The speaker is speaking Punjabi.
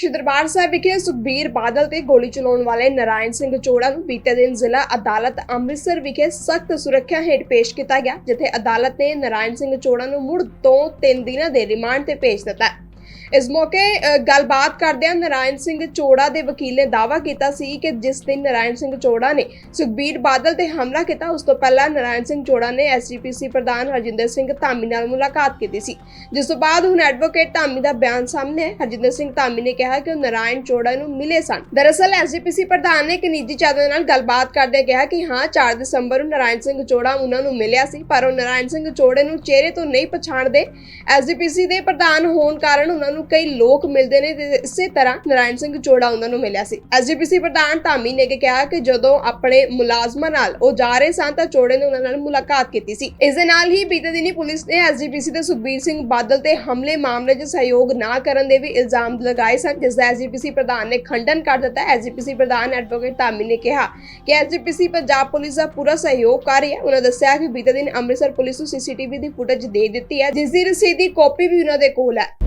ਸ਼੍ਰੀ ਦਰਬਾਰ ਸਾਹਿਬ ਵਿਖੇ ਸੁਖਬੀਰ ਬਾਦਲ ਤੇ ਗੋਲੀ ਚਲਾਉਣ ਵਾਲੇ ਨਰਾਇਣ ਸਿੰਘ ਚੋੜਾ ਨੂੰ ਬੀਤੇ ਦਿਨ ਜ਼ਿਲ੍ਹਾ ਅਦਾਲਤ ਅੰਮ੍ਰਿਤਸਰ ਵਿਖੇ ਸਖਤ ਸੁਰੱਖਿਆ ਹੇਠ ਪੇਸ਼ ਕੀਤਾ ਗਿਆ, ਜਿੱਥੇ ਅਦਾਲਤ ਨੇ ਨਰਾਇਣ ਸਿੰਘ ਚੋੜਾ ਨੂੰ ਮੁੜ ਤੋਂ 3 ਦਿਨਾਂ ਦੇ ਰਿਮਾਂਡ ਤੇ ਭੇਜ ਦਿੱਤਾ ਇਸ ਮੌਕੇ ਗੱਲਬਾਤ ਕਰਦਿਆਂ ਨਰਾਇਣ ਸਿੰਘ ਚੋੜਾ ਦੇ ਵਕੀਲ ਨੇ ਦਾਅਵਾ ਕੀਤਾ ਸੀ ਕਿ ਜਿਸ ਦਿਨ ਨਰਾਇਣ ਸਿੰਘ ਚੋੜਾ ਨੇ ਸੁਖਬੀਰ ਬਾਦਲ ਤੇ ਹਮਲਾ ਕੀਤਾ, ਉਸ ਤੋਂ ਪਹਿਲਾਂ ਨਰਾਇਣ ਸਿੰਘ ਚੋੜਾ ਨੇ ਐਸਜੀਪੀਸੀ ਪ੍ਰਧਾਨ ਹਰਜਿੰਦਰ ਸਿੰਘ ਧਾਮੀ ਨਾਲ ਮੁਲਾਕਾਤ ਕੀਤੀ ਸੀ। ਜਿਸ ਤੋਂ ਬਾਅਦ ਹੁਣ ਐਡਵੋਕੇਟ ਧਾਮੀ ਦਾ ਬਿਆਨ ਸਾਹਮਣੇ ਹੈ ਹਰਜਿੰਦਰ ਸਿੰਘ ਧਾਮੀ ਨੇ ਕਿਹਾ ਕਿ ਉਹ ਨਰਾਇਣ ਚੋੜਾ ਨੂੰ ਮਿਲੇ ਸਨ। ਦਰਅਸਲ, ਐਸਜੀਪੀਸੀ ਪ੍ਰਧਾਨ ਨੇ ਇੱਕ ਨਿੱਜੀ ਚੈਨਲ ਨਾਲ ਗੱਲਬਾਤ ਕਰਦੇ ਕਿਹਾ ਕਿ ਹਾਂ 4 ਦਸੰਬਰ ਨੂੰ ਨਰਾਇਣ ਸਿੰਘ ਚੋੜਾ ਉਹਨਾਂ ਨੂੰ ਮਿਲਿਆ ਸੀ, ਪਰ ਉਹ ਨਰਾਇਣ ਸਿੰਘ ਚੋੜੇ ਨੂੰ ਚਿਹਰੇ ਤੋਂ ਨਹੀਂ ਪਛਾਣਦੇ। ਐਸਜੀਪੀਸੀ ਦੇ ਪ੍ਰਧਾਨ ਹੋਣ ਕਾਰਨ ਉਹਨਾਂ ਨੂੰ ਨੂੰ ਕਈ ਲੋਕ ਮਿਲਦੇ ਨੇ ਤੇ ਇਸੇ ਤਰ੍ਹਾਂ ਨਰਾਇਣ ਸਿੰਘ ਚੋੜਾ ਉਹਨਾਂ ਨੂੰ ਮਿਲਿਆ ਸੀ। ਐਸਜੀਪੀਸੀ ਪ੍ਰਧਾਨ ਧਾਮੀ ਨੇ ਕਿਹਾ ਕਿ ਜਦੋਂ ਆਪਣੇ ਮੁਲਾਜ਼ਮਾਂ ਨਾਲ ਉਹ ਜਾ ਰਹੇ ਸਨ ਤਾਂ ਚੋੜੇ ਨੇ ਉਹਨਾਂ ਨਾਲ ਮੁਲਾਕਾਤ ਕੀਤੀ ਸੀ। ਇਸ ਦੇ ਨਾਲ ਹੀ ਬੀਤੇ ਦਿਨੀ ਪੁਲਿਸ ਨੇ ਐਸਜੀਪੀਸੀ ਦੇ ਸੁਖਬੀਰ ਸਿੰਘ ਬਾਦਲ ਤੇ ਹਮਲੇ ਮਾਮਲੇ 'ਚ ਸਹਿਯੋਗ ਨਾ ਕਰਨ ਦੇ ਵੀ ਇਲਜ਼ਾਮ ਲਗਾਏ ਸਨ, ਜਿਸ ਦਾ ਐਸਜੀਪੀਸੀ ਪ੍ਰਧਾਨ ਨੇ ਖੰਡਨ ਕਰ ਦਿੱਤਾ। ਐਸਜੀਪੀਸੀ ਪ੍ਰਧਾਨ ਐਡਵੋਕੇਟ ਧਾਮੀ ਨੇ ਕਿਹਾ ਕਿ ਐਸਜੀਪੀਸੀ ਪੰਜਾਬ ਪੁਲਿਸ ਦਾ ਪੂਰਾ ਸਹਿਯੋਗ ਕਰ ਰਹੀ ਹੈ। ਉਹਨਾਂ ਦੱਸਿਆ ਕਿ ਬੀਤੇ ਦਿਨ ਅੰਮ੍ਰਿਤਸਰ ਪੁਲਿਸ ਨੂੰ ਸੀਸੀਟੀਵੀ ਦੀ ਫੁਟੇਜ ਦੇ ਦਿੱਤੀ ਹੈ, ਜਿਸ ਦੀ ਰਸੀਦ ਦੀ ਕਾਪੀ ਵੀ ਉਹਨਾਂ ਦੇ ਕੋਲ ਹੈ।